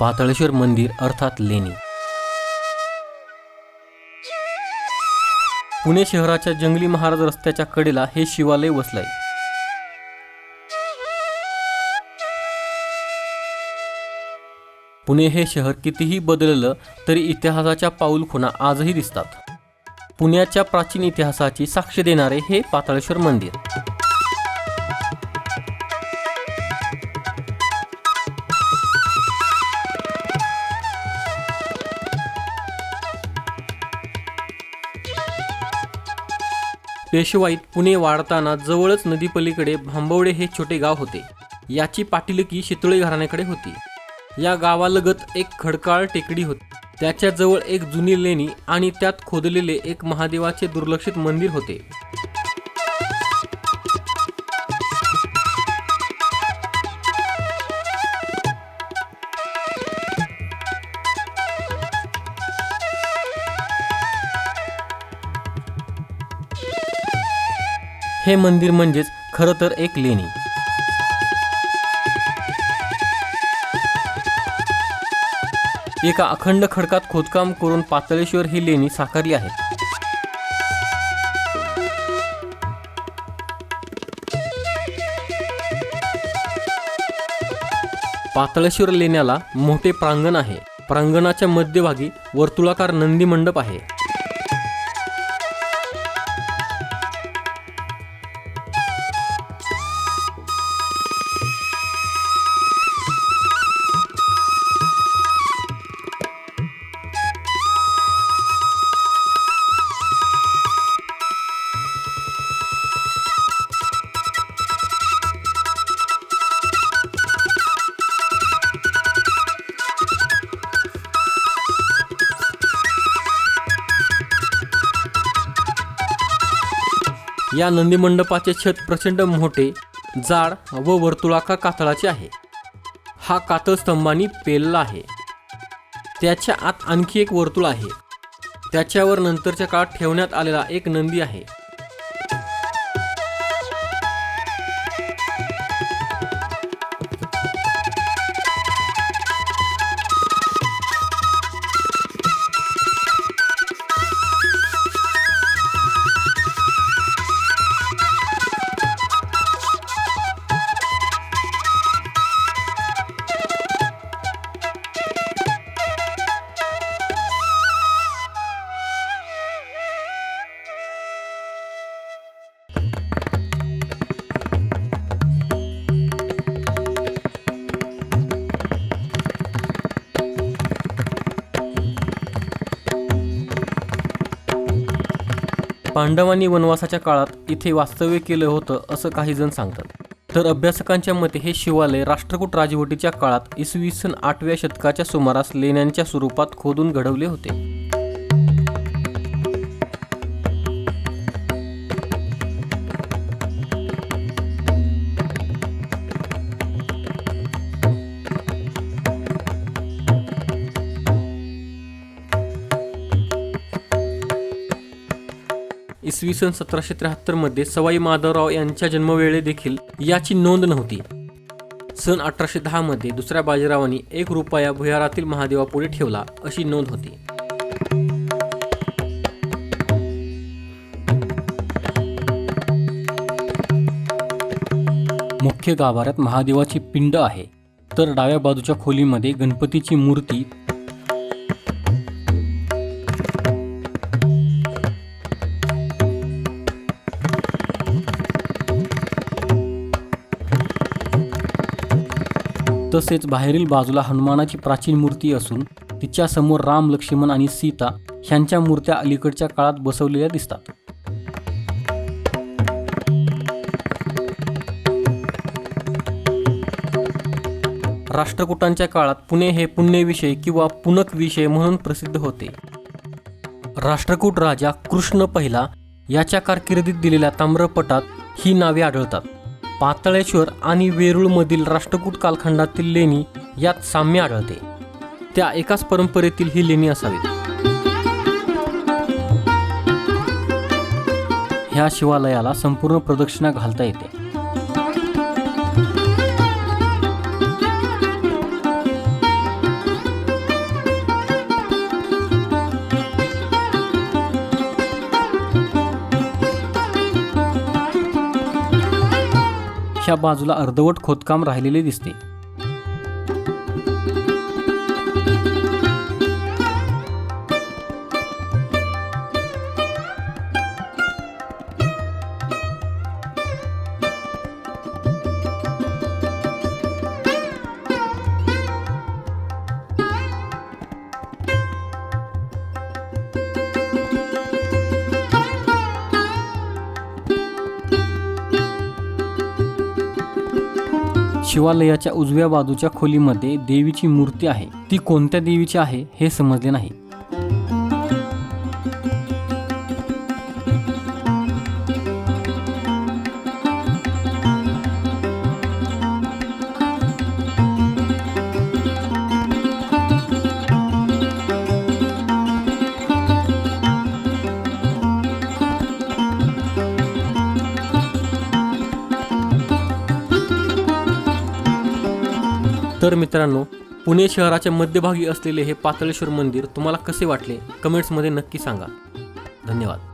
पातळेश्वर मंदिर अर्थात लेणी. पुणे शहराच्या जंगली महाराज रस्त्याच्या कडेला हे शिवालय वसलंय. पुणे हे शहर कितीही बदललं तरी इतिहासाच्या पाऊलखुणा आजही दिसतात. पुण्याच्या प्राचीन इतिहासाची साक्ष देणारे हे पाताळेश्वर मंदिर. पेशवाईत पुणे वाढताना जवळच नदीपलीकडे भांबवडे हे छोटे गाव होते. याची पाटीलकी शितोळे घराण्याकडे होती. या गावालगत एक खडकाळ टेकडी होती. त्याच्याजवळ एक जुनी लेणी आणि त्यात खोदलेले एक महादेवाचे दुर्लक्षित मंदिर होते. हे मंदिर म्हणजेच खरं तर एक लेणी. एका अखंड खडकात खोदकाम करून पातळेश्वर ही लेणी साकारली आहे. पातळेश्वर लेण्याला मोठे प्रांगण आहे. प्रांगणाच्या मध्यभागी वर्तुळाकार नंदी मंडप आहे. या नंदी मंडपाचे छत प्रचंड मोठे जाड व वर्तुळाकार कातळाचे आहे. हा कातळ स्तंभांनी पेलला आहे. त्याच्या आत आणखी एक वर्तुळ आहे. त्याच्यावर नंतरच्या काळात ठेवण्यात आलेला एक नंदी आहे. पांडवांनी वनवासाच्या काळात इथे वास्तव्य केलं होतं असं काही जण सांगतात. तर अभ्यासकांच्या मते हे शिवालय राष्ट्रकूट राजवटीच्या काळात इसवी सन आठव्या शतकाच्या सुमारास लेण्यांच्या स्वरूपात खोदून घडवले होते. इसवी सन सतराशे त्र्याहत्तरमध्ये सवाई माधवराव यांच्या जन्मवेळे देखील याची नोंद नव्हती. सन अठराशे दहामध्ये दुसऱ्या बाजीरावांनी एक रुपया भुयारातील महादेवापुढे ठेवला अशी नोंद होती. मुख्य गाभाऱ्यात महादेवाची पिंड आहे. तर डाव्या बाजूच्या खोलीमध्ये गणपतीची मूर्ती तसेच बाहेरील बाजूला हनुमानाची प्राचीन मूर्ती असून तिच्या समोर राम लक्ष्मण आणि सीता ह्यांच्या मूर्त्या अलीकडच्या काळात बसवलेल्या दिसतात. राष्ट्रकूटांच्या काळात पुणे हे पुण्यविषय किंवा पुनक विषय म्हणून प्रसिद्ध होते. राष्ट्रकूट राजा कृष्ण पहिला याच्या कारकिर्दीत दिलेल्या ताम्रपटात ही नावे आढळतात. पातळेश्वर आणि वेरूळमधील राष्ट्रकूट कालखंडातील लेणी यात साम्य आढळते. त्या एकाच परंपरेतील ही लेणी असावीत. ह्या शिवालयाला संपूर्ण प्रदक्षिणा घालता येते. खालच्या बाजूला अर्धवट खोदकाम राहिलेले दिसते. शिवालयाच्या उजव्या बाजूच्या खोलीमध्ये देवीची मूर्ती आहे. ती कोणत्या देवीची आहे हे समजले नाही. तर मित्रांनो पुणे शहराच्या मध्यभागी असलेले हे पातळेश्वर मंदिर तुम्हाला कसे वाटले? कमेंट्समध्ये नक्की सांगा. धन्यवाद.